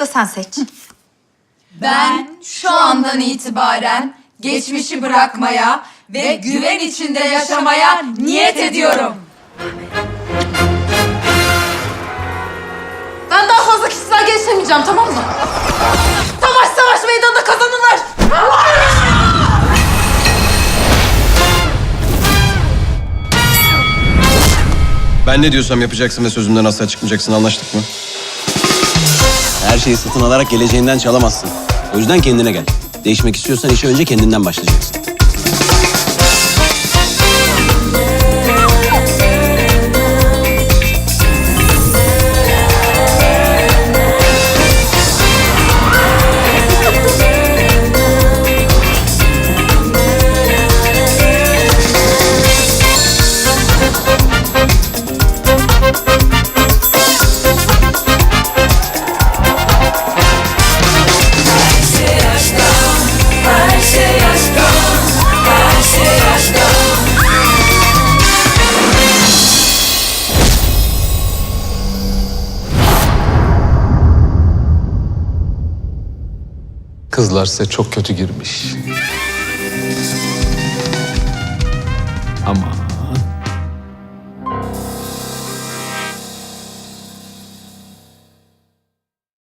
da sen seç. Ben şu andan itibaren geçmişi bırakmaya ve güven içinde yaşamaya niyet ediyorum. Ben daha fazla kişisel gelişemeyeceğim tamam mı? Savaş savaş meydanında kazanırlar. Ben ne diyorsam yapacaksın ve sözümden asla çıkmayacaksın anlaştık mı? Her şeyi satın alarak geleceğinden çalamazsın. O yüzden kendine gel. Değişmek istiyorsan işe önce kendinden başlayacaksın. Kızlar size çok kötü girmiş. Ama